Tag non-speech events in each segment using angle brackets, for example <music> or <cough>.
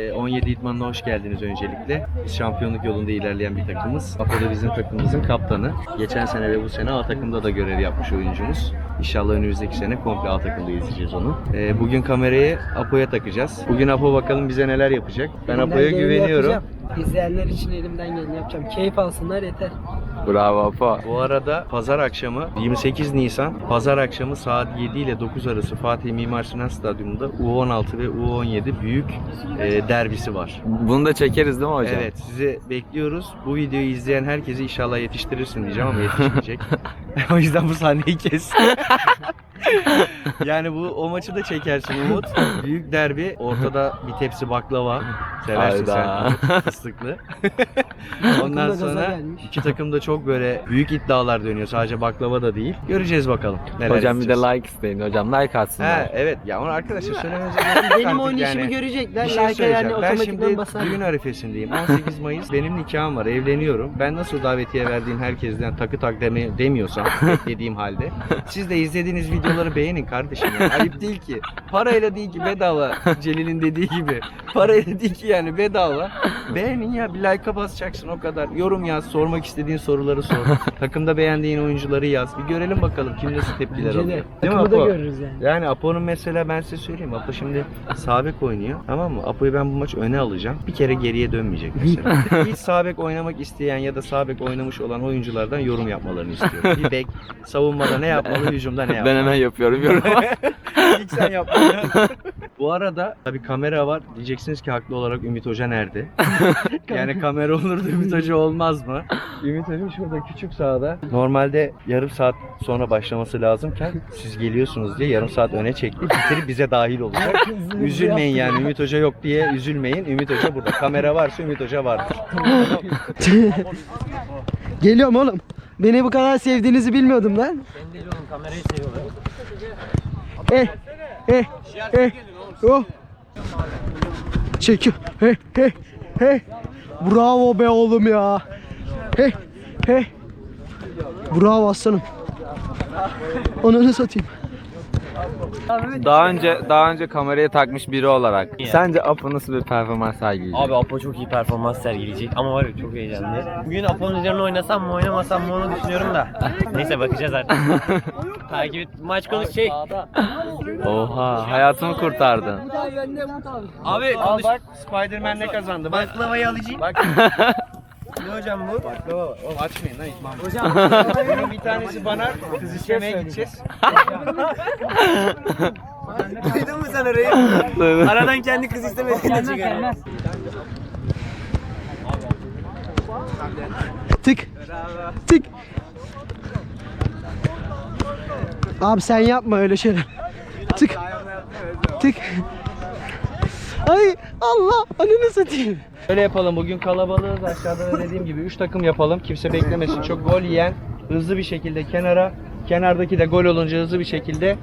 Ee, 17 idmanına hoş geldiniz öncelikle. Biz şampiyonluk yolunda ilerleyen bir takımız. Apo da bizim takımımızın kaptanı. Geçen sene ve bu sene A takımda da görev yapmış oyuncumuz. İnşallah önümüzdeki sene komple A takımda izleyeceğiz onu. Ee, bugün kamerayı Apo'ya takacağız. Bugün Apo bakalım bize neler yapacak. Ben Apo'ya güveniyorum. yapacağım. İzleyenler için elimden geleni yapacağım. Keyif alsınlar yeter. Bravo Apo. Bu arada pazar akşamı 28 Nisan pazar akşamı saat 7 ile 9 arası Fatih Mimar Sinan Stadyumunda U16 ve U17 büyük e, derbisi var. Bunu da çekeriz değil mi hocam? Evet sizi bekliyoruz. Bu videoyu izleyen herkesi inşallah yetiştirirsin diyeceğim ama yetişmeyecek. <laughs> o yüzden bu sahneyi kes. <laughs> <laughs> yani bu o maçı da çekersin Umut. Büyük derbi. Ortada bir tepsi baklava. Seversin Hayda. sen fıstıklı. <laughs> Ondan sonra iki takım da çok böyle büyük iddialar dönüyor. Sadece baklava da değil. Göreceğiz bakalım. Neler Hocam bir de like isteyin hocam like atsınlar. Ha, evet ya onu arkadaşlar gerek yok Benim artık oynayışımı yani. görecekler. Bir şey söyleyeceğim. yani ben otomatikman şimdi basar. düğün arifesindeyim. 18 Mayıs benim nikahım var. Evleniyorum. Ben nasıl davetiye verdiğim herkesten takı tak deme, demiyorsam dediğim halde. Siz de izlediğiniz videoları beğenin kardeşim. ya. Ayıp değil ki. Parayla değil ki bedava. Celil'in dediği gibi. Parayla değil ki yani bedava. Beğenin ya bir like'a basacaksın o kadar. Yorum yaz. Sormak istediğin soruları sor. Takımda beğendiğin oyuncuları yaz. Bir görelim bakalım kim nasıl tepkiler Bence de. alıyor. Değil mi Takımı da Apo? görürüz yani. Yani Apo'nun mesela ben size söyleyeyim. Apo şimdi sabek oynuyor. Tamam mı? Apo'yu ben bu maç öne alacağım. Bir kere geriye dönmeyecek mesela. <laughs> Hiç sabek oynamak isteyen ya da sabek oynamış olan oyunculardan yorum yapmalarını istiyorum. Bir bek savunmada ne yapmalı, hücumda ne yapmalı. Ben hemen yapıyorum yorum. <laughs> İlk sen yapmalısın. <laughs> Bu arada tabii kamera var. Diyeceksiniz ki haklı olarak Ümit Hoca nerede? <laughs> yani kamera olur da Ümit Hoca olmaz mı? Ümit Hoca şurada küçük sahada. Normalde yarım saat sonra başlaması lazımken siz geliyorsunuz diye yarım saat öne çekti. Bitirip bize dahil olacak. Üzülmeyin yani Ümit Hoca yok diye üzülmeyin. Ümit Hoca burada. Kamera varsa Ümit Hoca vardır. Geliyorum oğlum. Beni bu kadar sevdiğinizi bilmiyordum lan. Ben değil oğlum kamerayı seviyorlar. Eh, eh, eh. Oh. Çekiyor. Hey, hey, hey. Bravo be oğlum ya. Hey, hey. Bravo aslanım. Ananı satayım. Daha önce daha önce kameraya takmış biri olarak sence Apo nasıl bir performans sergileyecek? Abi Apo çok iyi performans sergileyecek ama var ya çok heyecanlı. Bugün Apo'nun üzerine oynasam mı oynamasam mı onu düşünüyorum da. <laughs> Neyse bakacağız artık. <laughs> Takip et. Maç konuş şey. Oha hayatımı kurtardın. Abi konuş. Spider-Man ne kazandı? Bak. Baklavayı alacağım. Bak. <laughs> Ne hocam bu? Baklava. Oğlum açmayın lan itmam. Hocam. Bunun bir tanesi bana. Kız istemeye gideceğiz. Duydun mu sen orayı? Aradan kendi kız istemediğini çıkar. Tık. Tık. Abi sen yapma öyle şeyler. Tık. Tık. Ay Allah ananı satayım. Öyle yapalım. Bugün kalabalığız. Aşağıda da dediğim gibi 3 takım yapalım. Kimse beklemesin. Çok gol yiyen hızlı bir şekilde kenara. Kenardaki de gol olunca hızlı bir şekilde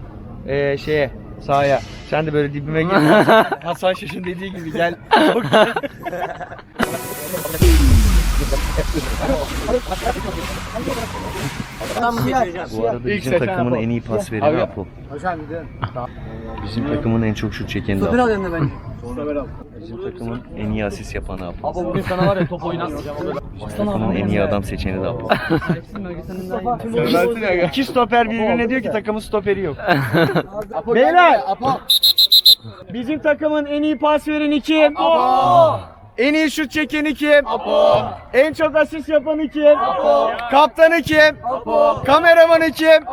eee şeye sahaya. Sen de böyle dibime gir. <laughs> Hasan Şaş'ın dediği gibi gel. <laughs> Çok. Bu arada bizim takımın en iyi pas vereni Apo. Bizim takımın en çok şut çekeni de Apo. <laughs> Bizim takımın en iyi asist yapanı Apo. Apo bugün sana var ya top oynat. Bizim takımın en iyi adam seçeni de Apo. İki stoper birbirine diyor ki takımın stoperi yok. Beyler! Bizim takımın en iyi pas vereni kim? En iyi şut çekeni kim? En çok asist yapanı kim? Kaptanı kim? Kameramanı kim?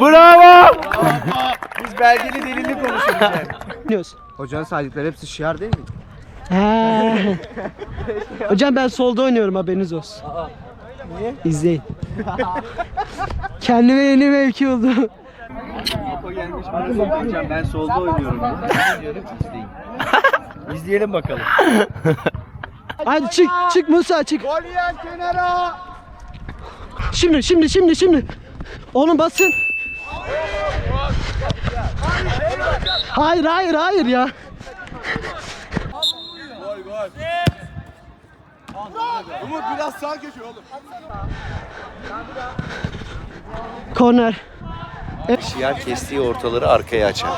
Bravo! Biz belgeli delilli konuşuyoruz. Hocanın saydıkları hepsi şiar değil mi? He. <laughs> <laughs> Hocam ben solda oynuyorum haberiniz olsun. Niye? İzleyin. <laughs> Kendime yeni mevki oldu. Apo gelmiş bana söyleyeceğim ben solda oynuyorum. Diyorum izleyin. İzleyelim bakalım. Hadi çık çık Musa çık. Gol yiyen kenara! Şimdi şimdi şimdi şimdi. Oğlum basın. Hayır hayır hayır ya. Umut biraz sağ köşe oğlum. Korner. Şiar kestiği ortaları arkaya açar.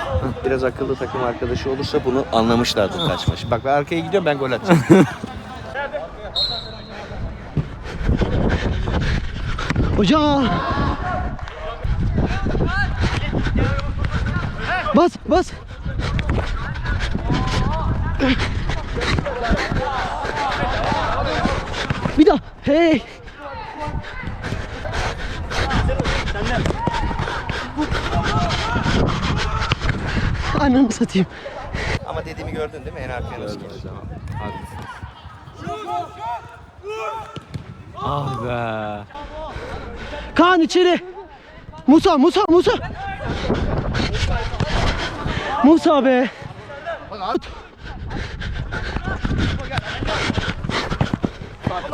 Biraz akıllı takım arkadaşı olursa bunu anlamışlardır kaç maç. Bak ben arkaya gidiyorum ben gol atacağım. Hocam. Bas bas. Bir daha. Hey. Ananı satayım. Ama dediğimi gördün değil mi? En arkaya nasıl geçti? Ah be. Kaan içeri. Musa, Musa, Musa. Musa be.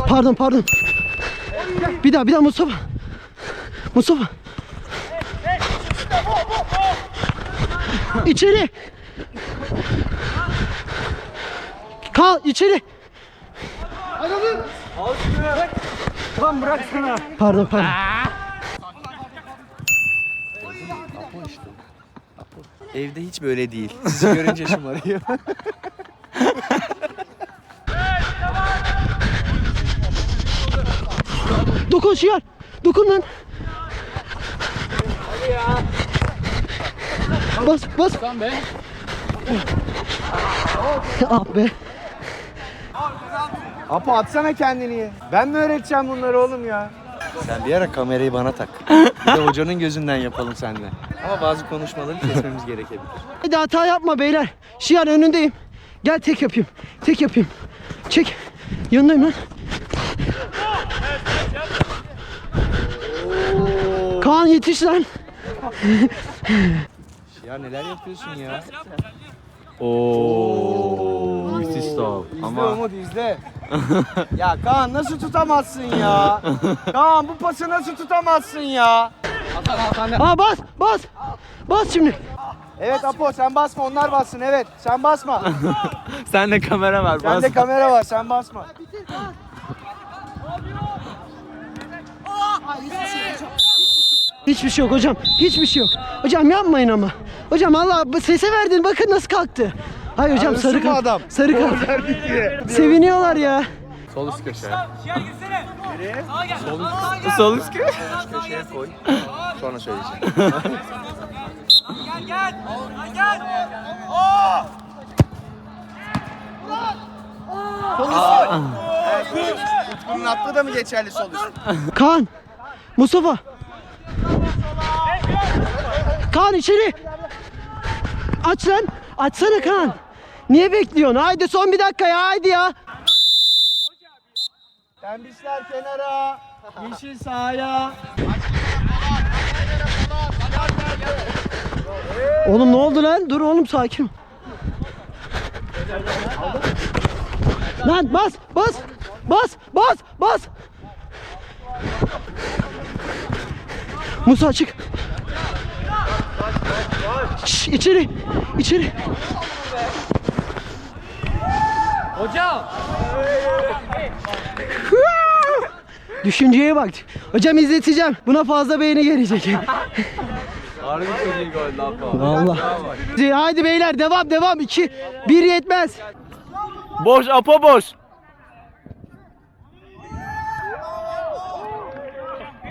Pardon, pardon. Bir daha, bir daha Mustafa. Mustafa. İçeri. Kal içeri. Pardon, pardon. Evde hiç böyle değil. Sizi görünce şımarıyor. <laughs> Dokun Şiar. Dokun lan. Bas bas. be. ah be. Apo atsana kendini. Ben mi öğreteceğim bunları oğlum ya? Sen bir ara kamerayı bana tak. Bir de hocanın gözünden yapalım seninle. Ama bazı konuşmaları kesmemiz gerekebilir. Hadi hata yapma beyler. Şiar önündeyim. Gel tek yapayım. Tek yapayım. Çek. Yanındayım lan. Kaan yetiş lan. Ya neler yapıyorsun ya? Oo, müthiş top. İzle Ama Umut izle. ya Kaan nasıl tutamazsın ya? <laughs> Kaan bu pası nasıl tutamazsın ya? Aa bas bas. Bas şimdi. Evet Apo sen basma onlar bassın evet. Sen basma. <laughs> sen de kamera ver. Sende bas. kamera var sen basma. Hiçbir şey yok hocam. Hiçbir şey yok. Hocam yapmayın ama. Hocam Allah sese verdin bakın nasıl kalktı. Hayır hocam Ya sarı ısınma kart. adam. Sarı kart. Verdik diye. Seviniyorlar ya. Sol üst köşe. Sol üst, sol üst köşe. Köşeye koy. Sonra söyleyeceğim. Utku'nun attığı da mı geçerli sol üst? Kaan. Mustafa. Kaan içeri. Aç lan. Açsana Kaan. Niye bekliyorsun? Haydi son bir dakika ya haydi ya. Tembişler kenara. Yeşil sahaya. Oğlum ne oldu lan? Dur oğlum sakin. Lan bas bas bas bas bas. Musa çık. Şş, içeri içeri. Hocam. Düşünceye bak. Hocam izleteceğim. Buna fazla beğeni gelecek. Harbi çok iyi gol lan bu. Vallahi. Haydi beyler devam devam. 2 1 yetmez. Boş Apo boş.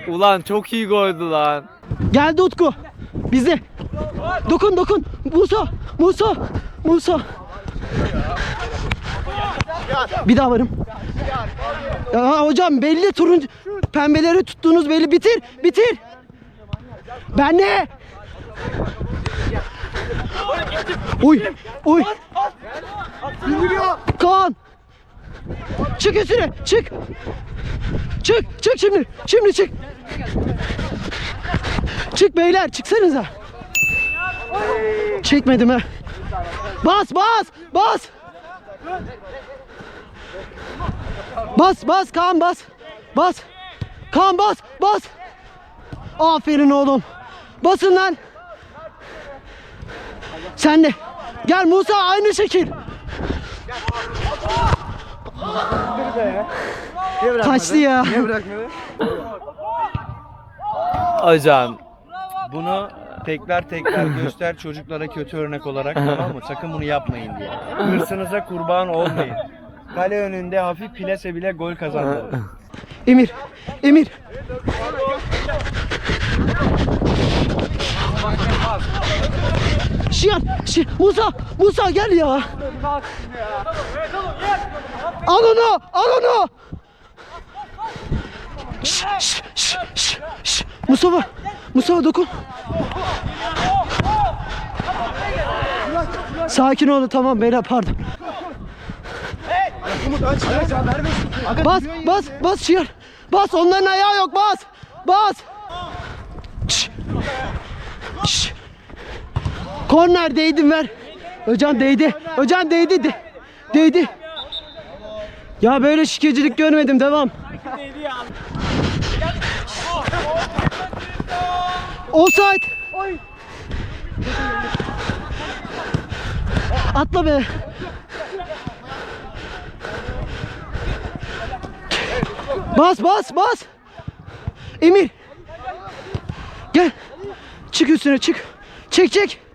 Ulan çok iyi goldü lan. Geldi Utku. Bizde. Dokun dokun. Musa. Musa. Musa. Bir daha varım. Ya hocam belli turuncu pembeleri tuttuğunuz belli. Bitir. Bitir. Ben ne? Uy. Uy. Kaan. Çık üstüne. Çık. Çık. Çık şimdi. Şimdi çık. Çık beyler çıksanıza. Çekmedim ha. Bas bas bas. Bas bas Kaan bas. Bas. Kaan bas bas. Aferin oğlum. Basın lan. Sen de. Gel Musa aynı şekil. Kaçtı ya. Hocam bunu tekrar tekrar göster çocuklara kötü örnek olarak tamam mı? Sakın bunu yapmayın diye. Hırsınıza kurban olmayın. Kale önünde hafif plase bile gol kazandırır. Emir. Emir. Şiyan, şi Musa, Musa gel ya. Al onu, al onu. Şş, şş, şş, şş, şş. Mustafa, Mustafa dokun. Sakin olun tamam beyler pardon. Bas bas bas Şiyan. Bas onların ayağı yok bas. Bas. Şş. Şş. Korner değdim ver. Hocam değdi. Hocam değdi. de- Değdi. Ya böyle şikecilik görmedim. Devam. Offside. Atla be. Bas bas bas. Emir. Gel. Çık üstüne çık. Çek çek.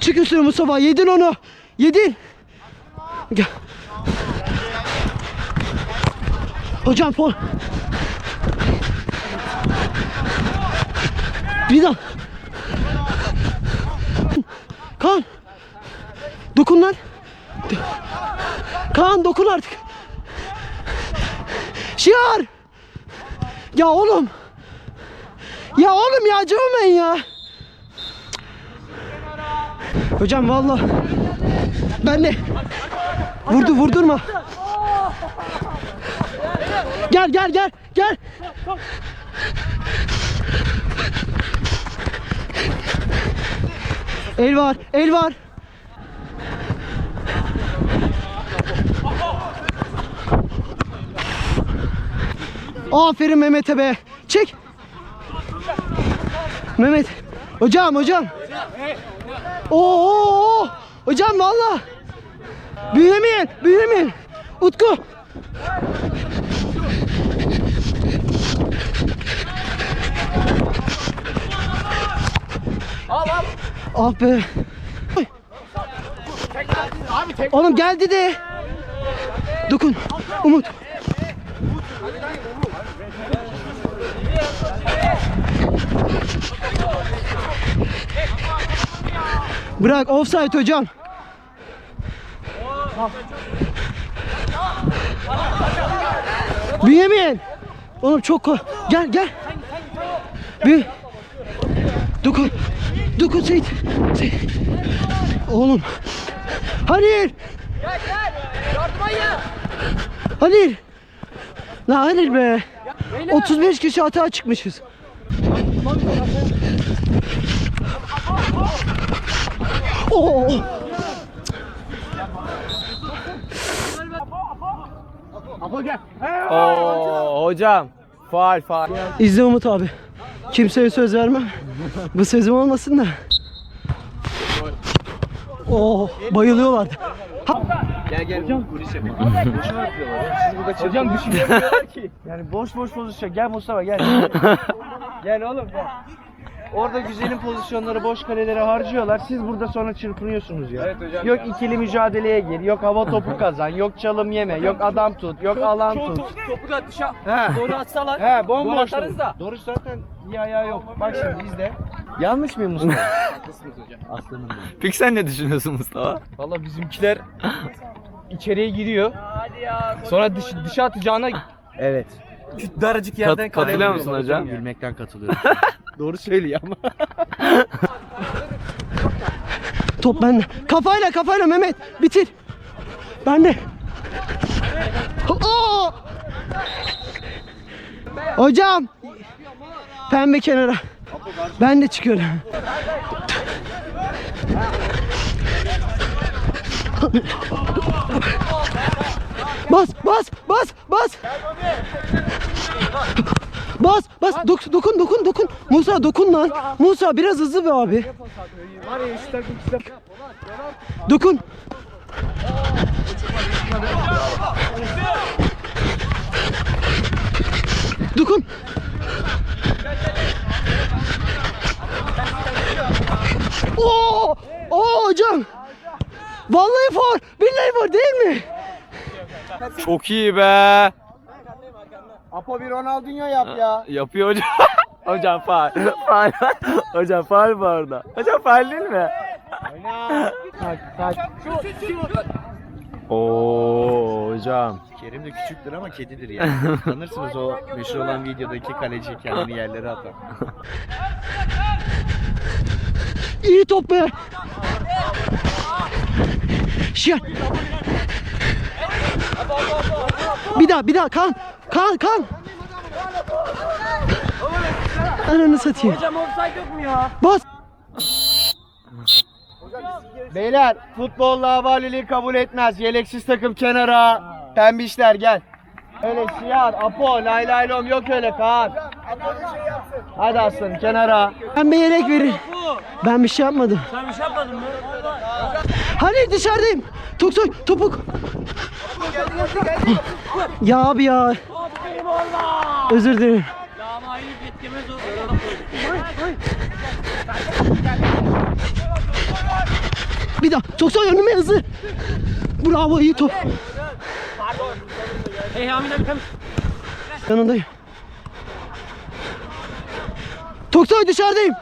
Çık üstüne Mustafa. Yedin onu. Yedin. Hocam fol. Bir daha. Kaan. Dokun lan. Kaan dokun artık. Şiar. Ya oğlum. Ya oğlum ya acımayın ya. Hocam valla. Ben de. Vurdu vurdurma. Gel gel gel gel. El var, el var. Aferin Mehmet'e be. Çek. Mehmet. Hocam hocam. Oo. Hocam valla. Büyümeyin, büyümeyin. Utku. Al al. Ah be. Oğlum geldi de. Dokun. Umut. Bırak offside hocam. Bünyamin. Oğlum çok ko Gel gel. Bir. Dokun. Dokun Seyit. Oğlum. Halil. Gel gel. Yardıma gel. Halil. La Halil be. 35 kişi hata çıkmışız. Oo. Oo hocam. Faal faal. İzle Umut abi. Kimseye söz vermem. Bu sözüm olmasın da. Oo, bayılıyorlardı. Gel gel hocam polis yapalım. Boşuna yapıyorlar ya. Siz burada Hocam düşünmüyorlar ki. Yani boş boş pozisyon. Gel Mustafa gel. <laughs> gel oğlum gel. Orada güzelim pozisyonları boş kalelere harcıyorlar. Siz burada sonra çırpınıyorsunuz ya. yok ikili mücadeleye gir, yok hava topu kazan, yok çalım yeme, yok adam tut, yok alan tut. Topu da dışa He. doğru atsalar. He bomboş. Atarız da. Doğru zaten iyi ayağı yok. Bak şimdi izle. Yanlış mıyım Mustafa? <laughs> Peki sen ne düşünüyorsun Mustafa? Valla bizimkiler içeriye giriyor. Sonra dış, dışa atacağına evet. Şu daracık yerden Kat- katılıyor musun hocam? Gülmekten katılıyorum. <laughs> Doğru söylüyor ama. Top bende. Kafayla kafayla Mehmet. Bitir. Bende. Oo! Hocam. Pembe kenara. Ben de çıkıyorum. Bas bas bas bas. Bas Dok- dokun dokun dokun. Musa dokun lan. Musa biraz hızlı be abi. Dokun. Dokun. Oo! Oo hocam. Vallahi for. Billahi for değil mi? Çok iyi be. Apo bir Ronaldinho yap ya. Yapıyor hocam. <laughs> hocam faal. Faal. hocam faal bu arada. Hocam faal değil mi? Oo hocam. Kerim de küçüktür ama kedidir yani. Tanırsınız o meşhur olan videodaki kaleci kendini yerlere atan. İyi top be. Şiar. Bir daha bir daha kan. Kan kan. Ananı satayım. Hocam offside yok mu ya? Bas. Beyler futbolla havaliliği kabul etmez. Yeleksiz takım kenara. Pembişler gel. Öyle şiar, Apo, lay lay lom yok öyle Kaan. Hadi aslanım kenara. Ben bir yelek verin. Ben bir şey yapmadım. Sen bir şey yapmadın mı? Hani dışarıdayım. Toksoy topuk. Ya abi ya. Özür dilerim. O. Bir daha. Toksoy önüme hızlı. Bravo iyi top. Hey Hamile bir Yanındayım. Toksoy dışarıdayım.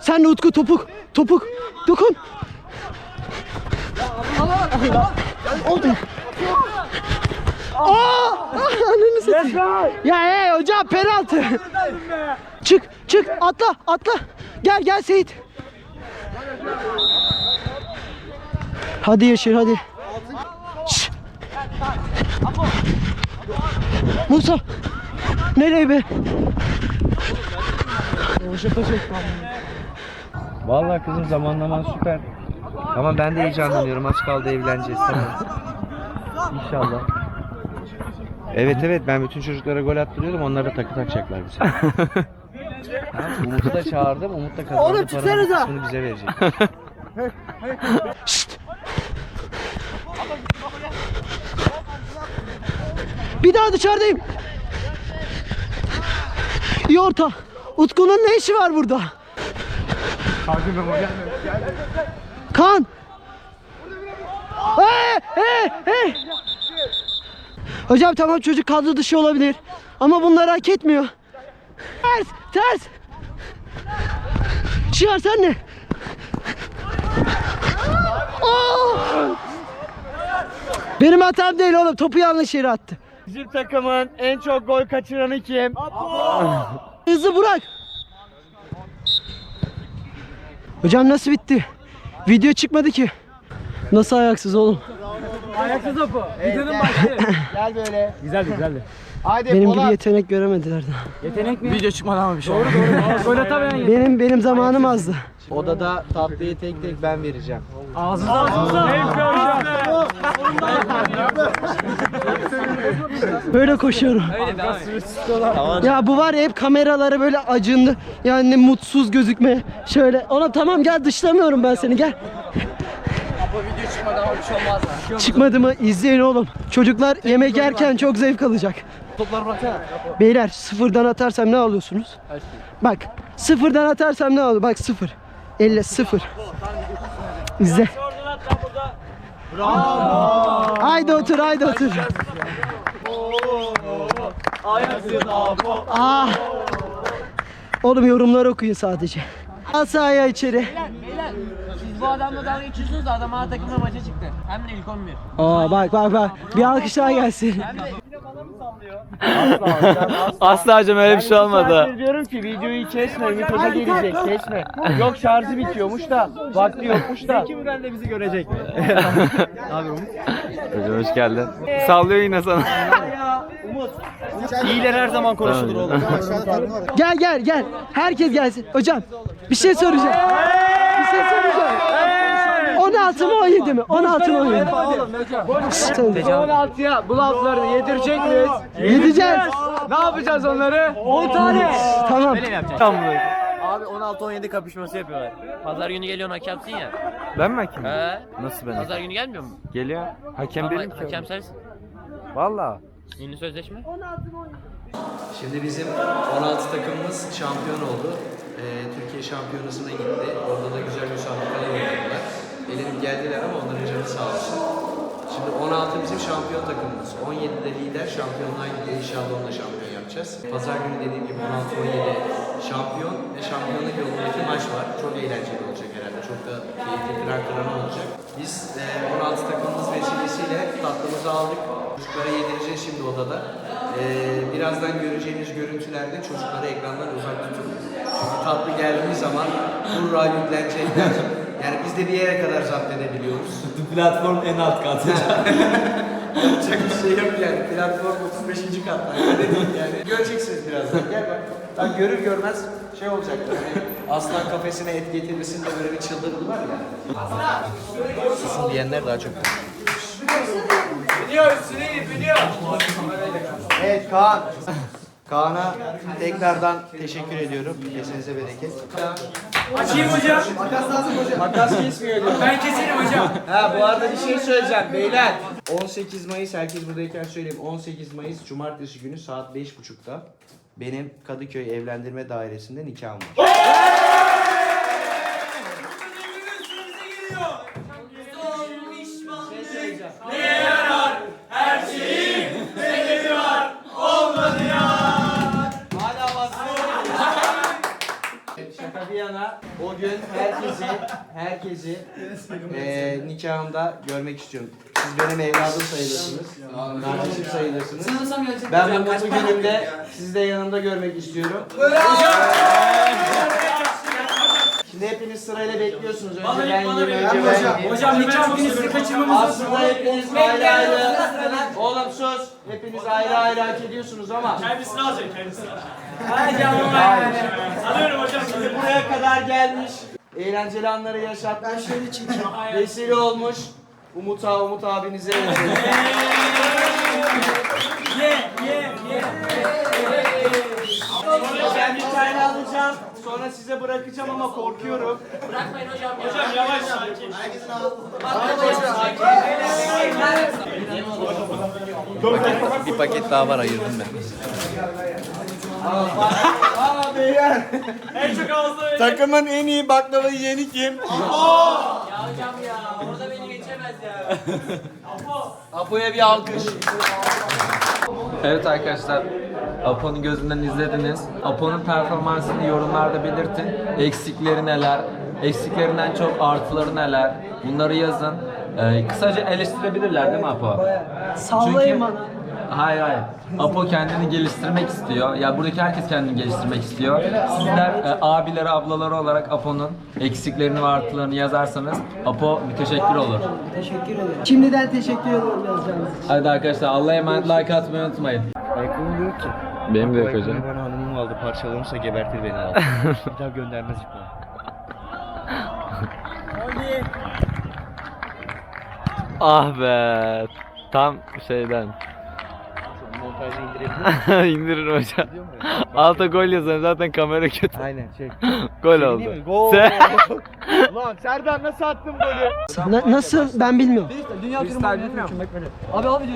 Sen de Utku topuk. Topuk. Dokun. Oldu. Aa! Ananı satayım. Ya hey hocam penaltı. Çık çık atla atla. Gel gel Seyit. Hadi Yaşar hadi. Şşş. Musa. Nereye be? Vallahi kızım zamanlaman süper. Ama ben de heyecanlanıyorum. Az kaldı evleneceğiz. Tamam. İnşallah. Evet evet ben bütün çocuklara gol attırıyordum. Onlar da takı takacaklar bize. Tamam, <laughs> Umut'u da çağırdım. Umut da kazandı. Oğlum, Paranın çıksanıza. kısmını bize verecek. Şşt. Bir daha dışarıdayım. İyi orta. Utku'nun ne işi var burada? Kan. Hey, hey, hey. Hocam tamam çocuk kadro dışı olabilir. Ama bunlar hak etmiyor. Ters, ters. Çıkar sen ne? Aa! Benim hatam değil oğlum. Topu yanlış yere attı. Bizim takımın en çok gol kaçıranı kim? Hızlı bırak. Hocam nasıl bitti? Video çıkmadı ki. Nasıl ayaksız oğlum? Gel böyle. Güzeldi güzeldi. Haydi Benim gibi yetenek göremediler daha. Video çıkmadı ama bir şey. Doğru doğru. <laughs> Gol atamayan Benim benim zamanım azdı. Odada tatlıyı tek tek ben vereceğim. <laughs> Böyle koşuyorum. Ya bu var ya hep kameraları böyle acındı. Yani mutsuz gözükme. Şöyle. Ona tamam gel dışlamıyorum ben seni gel. Çıkmadı mı? İzleyin oğlum. Çocuklar yemek yerken çok zevk alacak. Beyler sıfırdan atarsam ne alıyorsunuz? Bak sıfırdan atarsam ne alıyor? Bak sıfır. Elle sıfır. İzle. Haydi otur haydi otur. Ah. Oğlum yorumları okuyun sadece. Al sahaya içeri. Siz bu adamla dalga geçiyorsunuz da adam A takımla maça çıktı. Hem de ilk 11. Aa bak bak bak. Bir alkış daha gelsin. Asla hocam öyle bir şey olmadı. Saattir diyorum ki videoyu kesme. Ümit Hoca gelecek kesme. Yok şarjı bitiyormuş da. Vakti yokmuş da. Kim de bizi görecek <laughs> mi? Hocam hoş geldin. Sallıyor yine sana. İyiler her zaman konuşulur oğlum. Gel gel gel. Herkes gelsin. Hocam bir şey soracağım. Bir şey soracağım. 16 mı 17 mi? 16 mı 17 mi? Sen- 16'ya bu laflarını yedirecek miyiz? Gideceğiz. Ne yapacağız onları? 10 tane. Tamam. Abi 16-17 kapışması yapıyorlar. Pazar günü geliyorsun hakemsin ya. Ben mi hakem? He. Nasıl ben? Pazar günü gelmiyor mu? Geliyor. Hakem Ama benim ki. hakem sensin. Valla. Yeni sözleşme. Şimdi bizim 16 takımımız şampiyon oldu. e, Türkiye Şampiyonası'na gitti. Orada da güzel müsabakalar oynadılar. Elenip geldiler ama onların canı sağ olsun. Şimdi 16 bizim şampiyon takımımız. 17'de lider şampiyonluğa gidiyor. İnşallah onunla şampiyon yapacağız. Pazar günü dediğim gibi 16-17 şampiyon ve şampiyonluk yolundaki maç var. Çok eğlenceli olacak herhalde. Çok da keyifli kıran kırana olacak. Biz e, 16 takımımız vesilesiyle tatlımızı aldık. Çocuklara yedireceğiz şimdi odada. E, birazdan göreceğiniz görüntülerde çocukları ekrandan uzak tutun. Çünkü tatlı geldiği zaman hurra yüklenecekler. De bir yere kadar zapt edebiliyoruz. Platform en alt kat. <laughs> Yapacak bir şey yok yani. Platform 35. katta. Yani, yani göreceksiniz birazdan. Gel bak. Tam görür görmez şey olacak. Yani aslan kafesine et getirirsin de böyle bir çıldırdılar ya. Susun diyenler daha çok. Evet Kaan. Kaan'a tekrardan teşekkür ediyorum. Kesinize bereket. Açayım hocam. Makas lazım hocam. Makas kesmiyor diyor. Ben keserim hocam. Ha bu arada bir şey söyleyeceğim beyler. 18 Mayıs herkes buradayken söyleyeyim. 18 Mayıs Cumartesi günü saat 5.30'da benim Kadıköy Evlendirme Dairesi'nde nikahım var. Hala yana o gün herkesi herkesi eee nikahımda görmek istiyorum. Siz benim evladım sayılırsınız. Kardeşim sayılırsınız. Ben bu mutlu günümde sizi de yanımda görmek istiyorum. Şimdi hepiniz sırayla bekliyorsunuz. Önce ben yiyeyim, önce ben yiyeyim. Hocam nikah bugün sizi kaçırmamız Aslında hepiniz ayrı ayrı. Oğlum sus. Hepiniz ayrı ayrı hak ediyorsunuz ama. Kendisini alacak kendisini. Hadi canım. Alıyorum hocam. Şimdi buraya kadar gelmiş. Eğlenceli anları yaşat. Ben şöyle çekeyim. Vesile olmuş. Umut abi, Umut abinize. Ye ye ye. ben bir tane alacağım. Sonra size bırakacağım ama korkuyorum. Hocam yavaş sakin. Bir paket daha var ayırdım ben. Aa beyler. En çok öyle. Takımın en iyi baklava yiyeni kim? Apo'ya bir alkış. Evet arkadaşlar, Apo'nun gözünden izlediniz. Apo'nun performansını yorumlarda belirtin. Eksikleri neler, eksiklerinden çok artıları neler bunları yazın. Ee, kısaca eleştirebilirler değil mi Apo? Sallayın Çünkü- bana. Hayır hayır. Apo kendini geliştirmek istiyor. Ya buradaki herkes kendini geliştirmek istiyor. Sizler e, abileri, ablaları olarak Apo'nun eksiklerini ve artılarını yazarsanız Apo müteşekkir olur. Teşekkür ederim. Şimdiden teşekkür ederim yazacağınız için. Hadi arkadaşlar Allah'a emanet like atmayı unutmayın. Ayakkabım yok ki. Benim de yok hocam. bana hanımım aldı. Parçalanırsa gebertir beni abi. <laughs> bir daha göndermez bana. Ah be. Tam şeyden. Montajı indirebilir <laughs> İndirir hocam. <laughs> Alta gol yazarım zaten kamera kötü. Aynen çek. <laughs> Gol Değil oldu. Gol. Sen- Ulan Serdar nasıl attın golü? Na- nasıl? Ben bilmiyorum. Freestyle bilmiyor musun?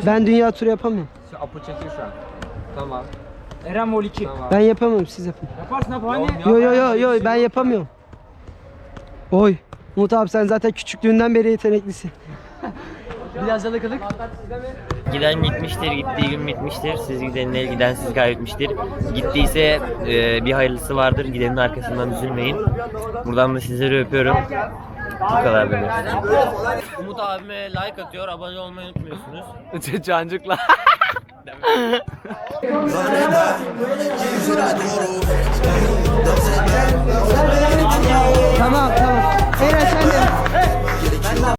Ben dünya turu yapamıyorum. Apo çekiyor şu an. Tamam. Eren Vol 2. Ben yapamıyorum siz yapın. Yaparsın abi hani. Yo yo yo yo ben yapamıyorum. Oy. Umut abi sen zaten küçüklüğünden beri yeteneklisin. Biraz yalakalık. Giden gitmiştir, gittiği gün bitmiştir. Siz gidenin el giden sizi kaybetmiştir. Gittiyse e, bir hayırlısı vardır. Gidenin arkasından üzülmeyin. Buradan da sizleri öpüyorum. Bu kadar benim. Umut abime like atıyor. Abone olmayı unutmuyorsunuz. <laughs> Cancıkla. tamam tamam. Eren sen de.